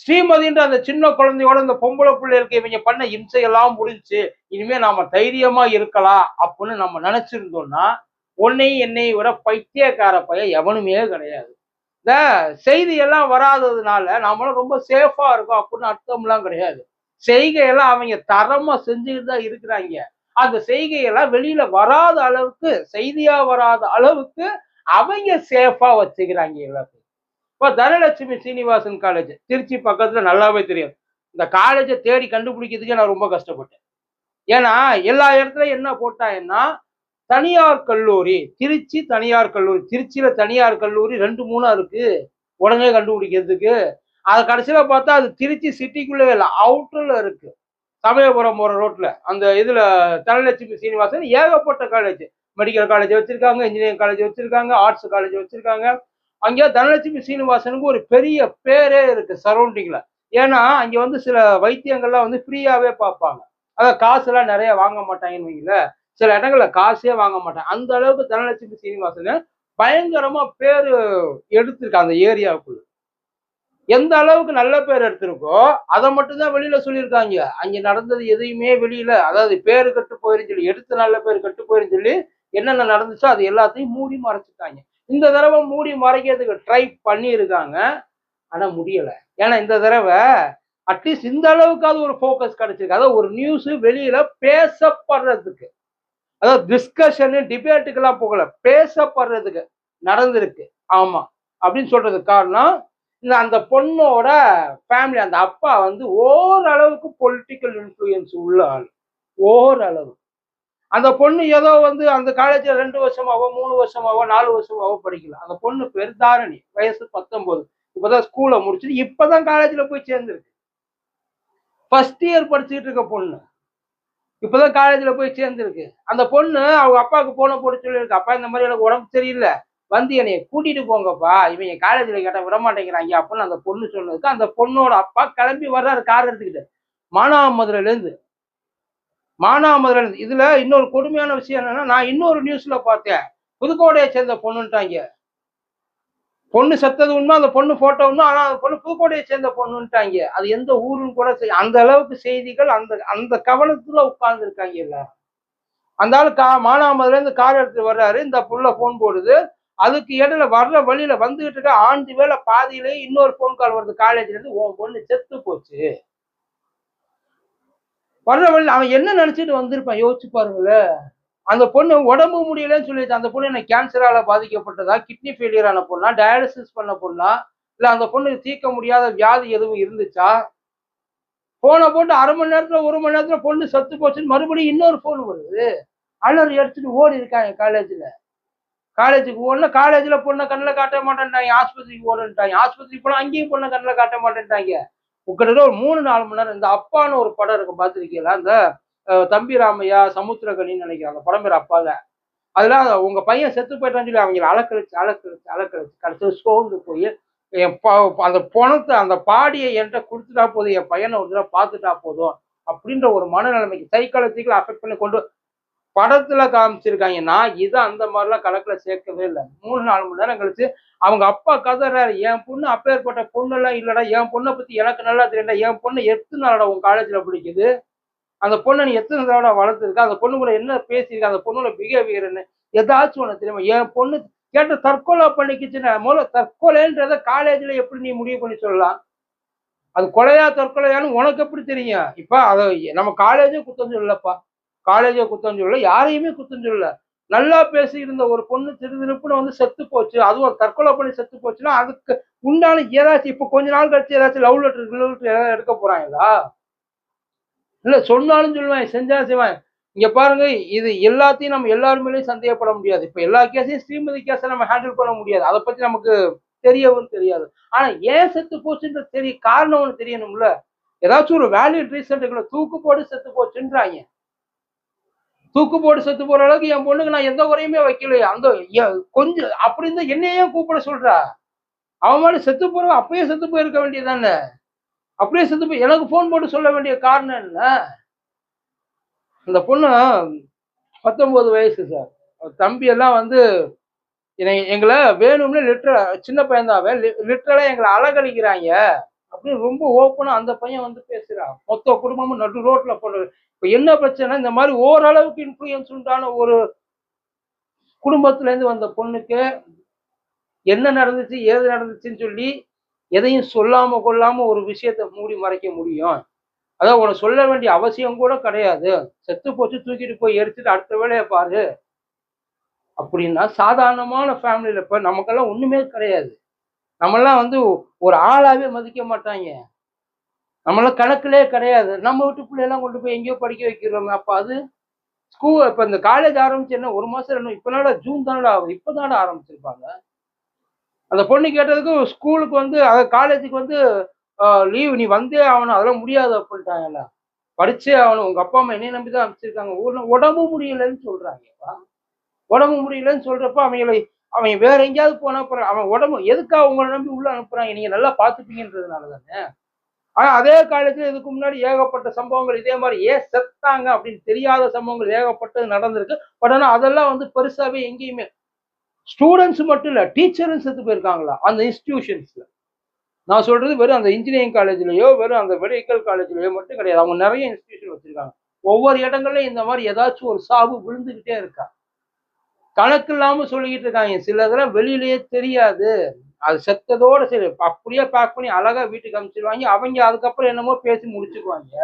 ஸ்ரீமதின்ற அந்த சின்ன குழந்தையோட இந்த பொம்பளை பிள்ளைகளுக்கு இவங்க பண்ண இம்சையெல்லாம் முடிஞ்சு இனிமே நாம தைரியமா இருக்கலாம் அப்படின்னு நம்ம நினைச்சிருந்தோம்னா உன்னையும் என்னையும் விட பைத்தியக்கார பையன் எவனுமே கிடையாது. இந்த செய்தியெல்லாம் வராததுனால நாமளும் ரொம்ப சேஃபா இருக்கும் அப்படின்னு அர்த்தம்லாம் கிடையாது. செய்கையெல்லாம் அவங்க தரமா செஞ்சுக்கிட்டு தான் இருக்கிறாங்க. அந்த செய்கையெல்லாம் வெளியில வராத அளவுக்கு செய்தியா வராத அளவுக்கு அவங்க சேஃபா வச்சுக்கிறாங்க எல்லாத்தையும். இப்போ தனலட்சுமி சீனிவாசன் காலேஜ் திருச்சி பக்கத்தில் நல்லாவே தெரியும். இந்த காலேஜை தேடி கண்டுபிடிக்கிறதுக்கே நான் ரொம்ப கஷ்டப்பட்டேன். ஏன்னா எல்லா இடத்துலையும் என்ன போட்டாங்கன்னா தனியார் கல்லூரி திருச்சி தனியார் கல்லூரி திருச்சியில் தனியார் கல்லூரி ரெண்டு மூணாக இருக்குது உடனே கண்டுபிடிக்கிறதுக்கு. அது கடைசியில் பார்த்தா அது திருச்சி சிட்டிக்குள்ளே இல்லை அவுட்டரில் இருக்குது சமயபுரம் போகிற ரோட்டில் அந்த இதில் தனலட்சுமி சீனிவாசன் ஏகப்பட்ட காலேஜ் மெடிக்கல் காலேஜ் வச்சுருக்காங்க இன்ஜினியரிங் காலேஜ் வச்சுருக்காங்க ஆர்ட்ஸ் காலேஜ் வச்சுருக்காங்க. அங்கே தனலட்சுமி சீனிவாசனுக்கு ஒரு பெரிய பேரே இருக்கு சரௌண்டிங்ல ஏன்னா அங்கே வந்து சில வைத்தியங்கள்லாம் வந்து ஃப்ரீயாவே பார்ப்பாங்க. அதாவது காசுலாம் நிறைய வாங்க மாட்டாங்கன்னு வைங்களேன். சில இடங்கள்ல காசே வாங்க மாட்டாங்க. அந்த அளவுக்கு தனலட்சுமி சீனிவாசன் பயங்கரமா பேர் எடுத்திருக்காங்க அந்த ஏரியாவுக்குள்ள. எந்த அளவுக்கு நல்ல பேர் எடுத்திருக்கோ அதை மட்டும்தான் வெளியில சொல்லியிருக்காங்க. அங்க நடந்தது எதையுமே வெளியில அதாவது பேரு கட்டு போயிருந்து சொல்லி எடுத்து நல்ல பேர் கட்டு போயிருன்னு சொல்லி என்னென்ன நடந்துச்சோ அது எல்லாத்தையும் மூடி மறைச்சிட்டாங்க. இந்த தடவை மூடி மறைக்கிறதுக்கு ட்ரை பண்ணியிருக்காங்க. ஆனால் முடியலை. ஏன்னா இந்த தடவை அட்லீஸ்ட் இந்த அளவுக்காவது ஒரு ஃபோக்கஸ் கிடைச்சிருக்கு. அதாவது ஒரு நியூஸ் வெளியில பேசப்படுறதுக்கு. அதாவது டிஸ்கஷனு டிபேட்டுக்கெல்லாம் போகல. பேசப்படுறதுக்கு நடந்திருக்கு. ஆமா. அப்படின்னு சொல்றதுக்கு காரணம் இந்த அந்த பொண்ணோட ஃபேமிலி அந்த அப்பா வந்து ஓரளவுக்கு பொலிட்டிக்கல் இன்ஃப்ளூயன்ஸ் உள்ள ஆள். ஓரளவு. அந்த பொண்ணு ஏதோ வந்து அந்த காலேஜ்ல ரெண்டு வருஷமாவோ மூணு வருஷமாவோ நாலு வருஷமாவோ படிக்கல. அந்த பொண்ணு பேர் தாரணி. வயசு பத்தொம்போது இப்போதான் ஸ்கூலை முடிச்சுட்டு இப்பதான் காலேஜ்ல போய் சேர்ந்துருக்கு. ஃபர்ஸ்ட் இயர் படிச்சுட்டு இருக்க பொண்ணு. இப்போதான் காலேஜ்ல போய் சேர்ந்துருக்கு. அந்த பொண்ணு அவங்க அப்பாவுக்கு போன போட்டு சொல்லியிருக்கு. அப்பா இந்த மாதிரி எனக்கு உடம்பு சரியில்லை. வந்து என்னை கூட்டிட்டு போங்கப்பா. இவங்க காலேஜ்ல கேட்டால் விட மாட்டேங்கிறாங்க அப்படின்னு அந்த பொண்ணு சொன்னதுக்கு அந்த பொண்ணோட அப்பா கிளம்பி வர்றாரு கார் எடுத்துக்கிட்டு. மானாமதுரையிலேருந்து மானாமதுரன். இதுல இன்னொரு கொடுமையான விஷயம் என்னன்னா நான் இன்னொரு நியூஸ்ல பார்த்தேன். புதுக்கோட்டையை சேர்ந்த பொண்ணுன்ட்டாங்க. பொண்ணு செத்தது உண்மை அந்த பொண்ணு போட்டோ உண்மை ஆனா அந்த பொண்ணு புதுக்கோட்டையை சேர்ந்த பொண்ணுன்ட்டாங்க. அது எந்த ஊருன்னு கூட அந்த அளவுக்கு செய்திகள் அந்த அந்த கவனத்துல உட்கார்ந்து இருக்காங்க அந்த ஆளு கா மானாமதுல இருந்து கார் எடுத்து வர்றாரு. இந்த புள்ள போன் போடுது. அதுக்கு இடையில வர்ற வழியில வந்துகிட்டு இருக்க ஆண்டு வேலை பாதியிலேயே இன்னொரு ஃபோன் கால் வருது. காலேஜ்ல இருந்து உன் பொண்ணு செத்து போச்சு. வர்ற வழியில அவன் என்ன நினைச்சிட்டு வந்திருப்பான்? யோசிச்சு பாருங்களேன் அந்த பொண்ணு உடம்பு முடியலன்னு சொல்லிட்டு அந்த பொண்ணு என்ன கேன்சரால பாதிக்கப்பட்டதா கிட்னி ஃபெயிலியர் ஆன பொண்ணா டயாலிசிஸ் பண்ண பொண்ணா இல்ல அந்த பொண்ணுக்கு தீர்க்க முடியாத வியாதி எதுவும் இருந்துச்சா? போனை போட்டு அரை மணி நேரத்துல ஒரு மணி நேரத்துல பொண்ணு செத்து போச்சுன்னு மறுபடியும் இன்னொரு ஃபோன் வருது. அலறி எடுத்துட்டு ஓடி இருக்காங்க காலேஜ்ல காலேஜுக்கு ஓடல காலேஜ்ல பொண்ணை கண்ணில் காட்ட மாட்டேன்ட்டாங்க ஆஸ்பத்திரிக்கு ஓடுன்ட்டாங்க ஆஸ்பத்திரிக்கு போனா அங்கேயும் பொண்ணை கண்ணில் காட்ட மாட்டேன்ட்டாங்க. கிட்டத்தட்ட ஒரு மூணு நாலு மணி நேரம். இந்த அப்பான்னு ஒரு படம் இருக்கும். பார்த்துருக்கீங்களா? அந்த தம்பி ராமையா சமுத்திரகனின்னு நினைக்கிறேன். அந்த படம் பேர் அப்பாங்க அதெல்லாம் உங்க பையன் செத்து போயிட்டான்னு சொல்லி அவங்கள அலக்கழிச்சு அலக்கழிச்சு அலக்கழிச்சு கடைசியில் சோர்ந்து போய் என் அந்த பணத்தை அந்த பாடியை என்கிட்ட கொடுத்துட்டா போதும். என் பையனை ஒரு தடவை பார்த்துட்டா போதும். அப்படின்ற ஒரு மனநிலைமைக்கு சைக்காலஜிக்கல் அஃபெக்ட் பண்ணி கொண்டு படத்துல காமிச்சிருக்காங்க. நான் இதை அந்த மாதிரிலாம் கணக்குல சேர்க்கவே இல்லை. மூணு நாலு மணி நேரம் கழிச்சு அவங்க அப்பா கதறாரு. என் பொண்ணு அப்பேற்பட்ட பொண்ணெல்லாம் இல்லடா. என் பொண்ணை பத்தி எனக்கு நல்லா தெரியல என் பொண்ணு எத்தனை நாளடா உன் காலேஜ்ல பிடிக்குது? அந்த பொண்ணை நீ எத்தனை தடவை வளர்த்துருக்க? அந்த பொண்ணு கூட என்ன பேசியிருக்க? அந்த பொண்ணோட பிஹேவியர் என்ன? ஏதாச்சும் உனக்கு தெரியுமா? என் பொண்ணு கேட்ட தற்கொலை பண்ணிக்கிச்சுன்னா முதல்ல தற்கொலைன்றத காலேஜ்ல எப்படி நீ முடிவு பண்ணி சொல்லலாம்? அது கொலையா தற்கொலையான்னு உனக்கு எப்படி தெரியும்? இப்ப அதை நம்ம காலேஜே குத்தம் சொல்லலப்பா. காலேஜை குத்தம் சொல்லல யாரையுமே குத்தம் சொல்லல. நல்லா பேசி இருந்த ஒரு பொண்ணு திருதிருப்புன்னு வந்து செத்து போச்சு. அதுவும் தற்கொலை பண்ணி செத்து போச்சுன்னா அதுக்கு உண்டான ஏதாச்சும் இப்போ கொஞ்ச நாள் கழிச்சு ஏதாச்சும் லவ் லெட்டர் லவ் லெட்டர் ஏதாவது எடுக்க போறாங்களா? இல்ல சொன்னாலும் சொல்லுவேன் செஞ்சா செய்வேன் இங்க பாருங்க இது எல்லாத்தையும் நம்ம எல்லாருமேலையும் சந்தேகப்பட முடியாது. இப்ப எல்லா கேஸையும் ஸ்ரீமதி கேஸை நம்ம ஹேண்டில் பண்ண முடியாது. அதை பத்தி நமக்கு தெரியவும் தெரியாது. ஆனா ஏன் செத்து போச்சுன்ற தெரிய காரணம் ஒன்று தெரியணும்ல. ஏதாச்சும் ஒரு வேலிட் ரீசன் தூக்கு போட்டு செத்து போச்சுன்றாங்க. தூக்கு போட்டு செத்து போற அளவுக்கு என் பொண்ணுக்கு நான் எந்த குறையுமே வைக்கலையே. அந்த கொஞ்சம் அப்படி இருந்தா என்னையே கூப்பிட சொல்றா. அவன் மாதிரி செத்து போறவன் அப்பயே செத்து போயிருக்க வேண்டியதானே அப்படியே செத்து போய் எனக்கு ஃபோன் போட்டு சொல்ல வேண்டிய காரணம் என்ன? அந்த பொண்ணு பத்தொன்பது வயசு சார் தம்பி எல்லாம் வந்து என்னை எங்களை வேணும்னு லிட்டர சின்ன பையன் தான் அவன். லிட்டரலா எங்களை அழகழிக்கிறாங்க அப்படின்னு ரொம்ப ஓப்பனா அந்த பையன் வந்து பேசுறான் மொத்த குடும்பமும் நடு ரோட்ல போடுறது இப்போ என்ன பிரச்சனை இந்த மாதிரி ஓரளவுக்கு இன்ஃப்ளூயன்ஸ் உண்டான ஒரு குடும்பத்துலேருந்து வந்த பொண்ணுக்கு என்ன நடந்துச்சு ஏது நடந்துச்சுன்னு சொல்லி எதையும் சொல்லாமல் கொள்ளாமல் ஒரு விஷயத்த மூடி மறைக்க முடியும். அதான் உனக்கு சொல்ல வேண்டிய அவசியம் கூட கிடையாது. செத்து போச்சு தூக்கிட்டு போய் எரிச்சுட்டு அடுத்த வேலையை பாரு. அப்படின்னா சாதாரணமான ஃபேமிலியில் இப்போ நமக்கெல்லாம் ஒன்றுமே கிடையாது. நம்மெல்லாம் வந்து ஒரு ஆளாவே மதிக்க மாட்டாங்க. நம்மள கணக்குலே கிடையாது. நம்ம வீட்டு பிள்ளையெல்லாம் கொண்டு போய் எங்கேயோ படிக்க வைக்கிறோம். அப்ப அது ஸ்கூல் இப்ப இந்த காலேஜ் ஆரம்பிச்சு என்ன ஒரு மாசம் ரெண்டு இப்ப நாடா ஜூன் தானடா ஆகுது. இப்பதானடா ஆரம்பிச்சிருப்பாங்க. அந்த பொண்ணு கேட்டதுக்கு ஸ்கூலுக்கு வந்து காலேஜுக்கு வந்து லீவ் நீ வந்தே ஆகணும். அதெல்லாம் முடியாது அப்படின்ட்டாங்கல்ல. படிச்சே ஆகணும். உங்க அப்பா அம்மா என்னைய நம்பி தான் அமைச்சிருக்காங்க ஊர்ல உடம்பு முடியலன்னு சொல்றாங்கப்பா உடம்பு முடியலன்னு சொல்றப்ப அவங்களை அவன் வேற எங்கேயாவது போனா அப்புறம் அவன் உடம்பு எதுக்காக உங்களை நம்பி உள்ள அனுப்புறாங்க? நீங்க நல்லா பாத்துப்பீங்கன்றதுனால தானே ஆனா அதே காலேஜ்ல இதுக்கு முன்னாடி ஏகப்பட்ட சம்பவங்கள் இதே மாதிரி ஏன் செத்தாங்க அப்படின்னு தெரியாத சம்பவங்கள் ஏகப்பட்டது நடந்திருக்கு. பட் ஆனா அதெல்லாம் வந்து பெருசாவே எங்கேயுமே ஸ்டூடெண்ட்ஸ் மட்டும் இல்ல டீச்சரும் செத்து போயிருக்காங்களா? அந்த இன்ஸ்டிடியூஷன்ஸ்ல நான் சொல்றது வெறும் அந்த இன்ஜினியரிங் காலேஜ்லயோ வெறும் அந்த மெடிக்கல் காலேஜ்லயோ மட்டும் கிடையாது. அவங்க நிறைய இன்ஸ்டிடியூஷன் வச்சிருக்காங்க. ஒவ்வொரு இடங்கள்லயும் இந்த மாதிரி ஏதாச்சும் ஒரு சாவு விழுந்துகிட்டே இருக்கா? கணக்கு இல்லாம சொல்லிக்கிட்டு இருக்காங்க. சிலதெல்லாம் வெளியிலேயே தெரியாது. அது செத்ததோட சரி அப்படியே பேக் பண்ணி அழகா வீட்டுக்கு அனுப்பிச்சிருவாங்க அவங்க அதுக்கப்புறம் என்னமோ பேசி முடிச்சுக்குவாங்க.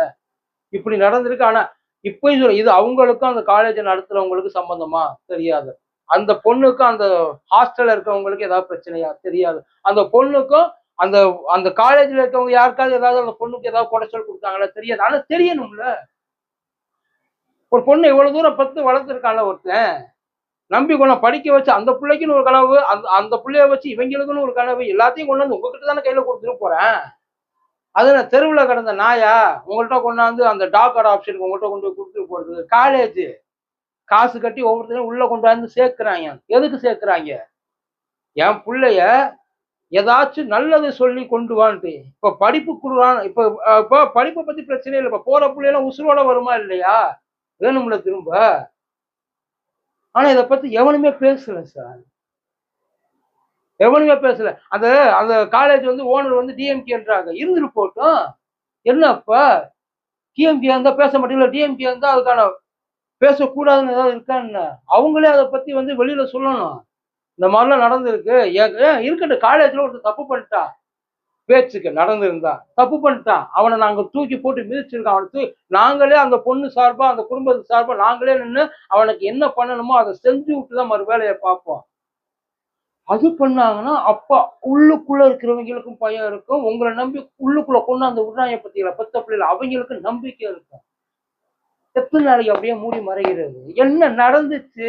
இப்படி நடந்திருக்கு. ஆனா இப்பயும் சொல்ல இது அவங்களுக்கும் அந்த காலேஜ் நடத்துறவங்களுக்கு சம்பந்தமா? தெரியாது. அந்த பொண்ணுக்கும் அந்த ஹாஸ்டல்ல இருக்கவங்களுக்கு ஏதாவது பிரச்சனையா? தெரியாது. அந்த பொண்ணுக்கும் அந்த அந்த காலேஜ்ல இருக்கவங்க யாருக்காவது ஏதாவது அந்த பொண்ணுக்கு ஏதாவது குடைச்சல் கொடுத்தாங்களா? தெரியாது. ஆனா தெரியணும்ல. ஒரு பொண்ணு இவ்வளவு தூரம் பத்து வளர்த்துருக்கான்ல ஒருத்தன். நம்பி கொண்டு படிக்க வச்சு அந்த பிள்ளைக்குன்னு ஒரு கனவு அந்த அந்த பிள்ளைய வச்சு இவங்களுக்குன்னு ஒரு கனவு எல்லாத்தையும் கொண்டாந்து உங்ககிட்ட தானே கையில கொடுத்துட்டு போறேன். அது நான் தெருவில் கிடந்த நாயா? உங்கள்கிட்ட கொண்டாந்து அந்த டாக் ஆப்ஷனுக்கு உங்கள்கிட்ட கொண்டு போய் கொடுத்துட்டு போறது. காலேஜ் காசு கட்டி ஒவ்வொருத்தரையும் உள்ள கொண்டாந்து சேர்க்குறாங்க. எதுக்கு சேர்க்குறாங்க? என் பிள்ளைய ஏதாச்சும் நல்லது சொல்லி கொண்டு வான்ட்டு. இப்போ படிப்பு கொடுறான் இப்போ இப்போ படிப்பை பத்தி பிரச்சனை இல்லை. இப்போ போகிற பிள்ளையெல்லாம் உசுரோட வருமா இல்லையா? வேணும்ல திரும்ப. ஆனா இதை பத்தி எவனுமே பேசல சார் எவனுமே பேசல. அந்த அந்த காலேஜ் வந்து ஓனர் வந்து டிஎம்கேன்றாங்க இருந்துட்டு போட்டோம் என்னப்பா? டிஎம்கே இருந்தா பேச மாட்டீங்களா? டிஎம்கே இருந்தா அதுக்கான பேசக்கூடாதுன்னு ஏதாவது இருக்கான்னு அவங்களே அதை பத்தி வந்து வெளியில சொல்லணும். இந்த மாதிரிலாம் நடந்திருக்கு. ஏன் இருக்கட்டும். காலேஜ்ல ஒருத்தர் தப்பு பண்ணிட்டா பேச்சுக்கு நடந்திருந்தா தப்பு பண்ணிட்டான். அவனை நாங்க தூக்கி போட்டு மிதிச்சிருக்கோம். அவனை நாங்களே அந்த பொண்ணு சார்பாக அந்த குடும்பத்து சார்பா நாங்களே நின்று அவனுக்கு என்ன பண்ணணுமோ அதை செஞ்சு விட்டு தான் மறு வேலையை பார்ப்போம். அது பண்ணாங்கன்னா அப்பா உள்ளுக்குள்ள இருக்கிறவங்களுக்கும் பயம் இருக்கும். உங்களை நம்பி உள்ளுக்குள்ள கொண்டு அந்த விடுறாங்க பத்தியில பத்த பிள்ளைல அவங்களுக்கு நம்பிக்கை இருக்கும். எத்தனை நாளைக்கு அப்படியே மூடி மறைகிறது? என்ன நடந்துச்சு?